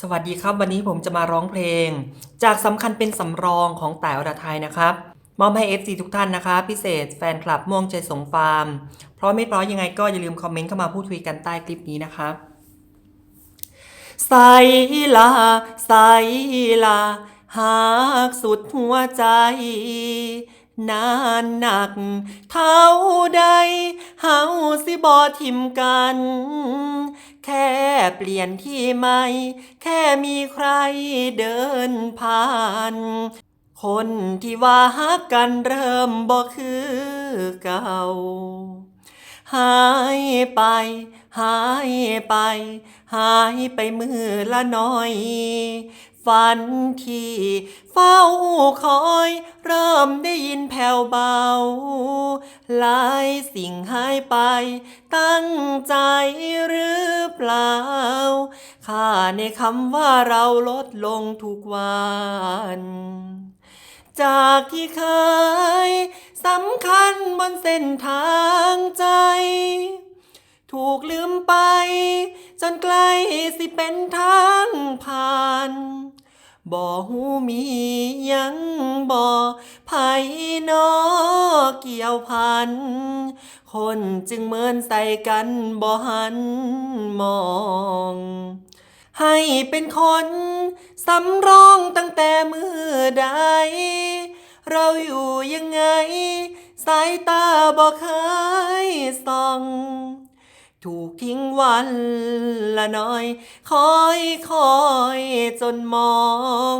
สวัสดีครับ วันนี้ผมจะมาร้องเพลง จากสำคัญเป็นสำรองของแต่อรไทยนะครับ มอบให้ FC ทุกท่านนะครับพิเศษแฟนคลับม่วงใจสงฟาร์ม เพราะไม่เพราะยังไงก็อย่าลืมคอมเมนต์เข้ามาพูดคุยกันใต้คลิปนี้นะครับใสลาใสลาหากสุดหัวใจ นานหนัก เท่าใดเฮาสิบอทิมกัน แค่เปลี่ยนที่ใหม่ แค่มีใครเดินผ่าน คนที่ว่าฮักกันเริ่มบ่คือเก่า หายไป หายไป หายไปมือละน้อย ฝันที่เฝ้าคอย เริ่มได้ยินแผ่วเบา หลายสิ่งหายไป ตั้งใจหรือเปล่า ค่าในคำว่าเราลดลงทุกวัน จากที่เคยสำคัญบนเส้นทางใจ ถูกลืมไป จนใกล้สิเป็นทางผ่าน บ่หูมียังบ่ไผนอเกี่ยวพัน คนจึงเมินใส่กันบ่หันมอง ให้เป็นคนสำรองตั้งแต่มือใด เราอยู่ยังไง สายตาบอกเคยส่อง ถูกทิ้งวันละน้อย คอยคอยจนมอง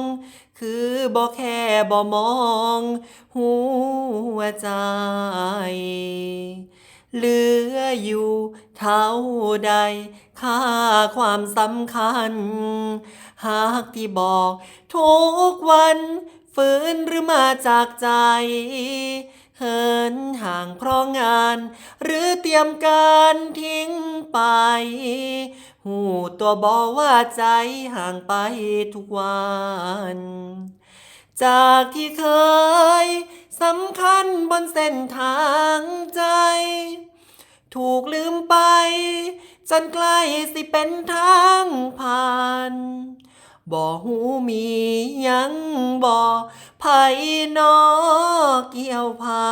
คือบอกแค่บ่มอง หัวใจเหลืออยู่เท่าใด ค่าความสำคัญ หากที่บอก ทุกวัน ฝืนหรือมาจากใจ เหินห่างเพราะงาน หรือเตรียมการทิ้งไป หูตัวบอกว่าใจห่างไปทุกวัน จากที่เคยสำคัญบนเส้นทางใจ ถูกลืมไป จนใกล้สิเป็นทางผ่าน บ่หูมียังบ่ไผนอเกี่ยวผ่า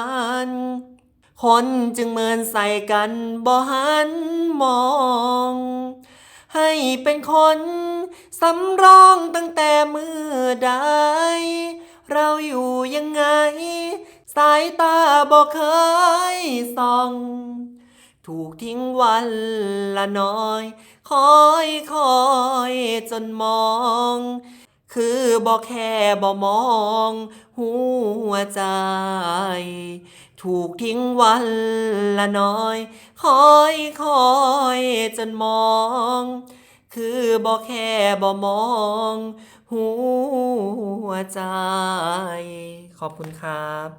นคนจึงเมินใส่กันบ่หันมอง ให้เป็นคนสำรองตั้งแต่มือใด เราอยู่ยังไง สายตาบอกเคยส่อง ถูกทิ้งวันละน้อย คอยคอยจนมอง คือบอกแค่บ่มอง หัวใจ ถูกทิ้งวันละน้อย คอยคอยจนมอง คือบอกแค่บ่มอง หัวใจ ขอบคุณครับ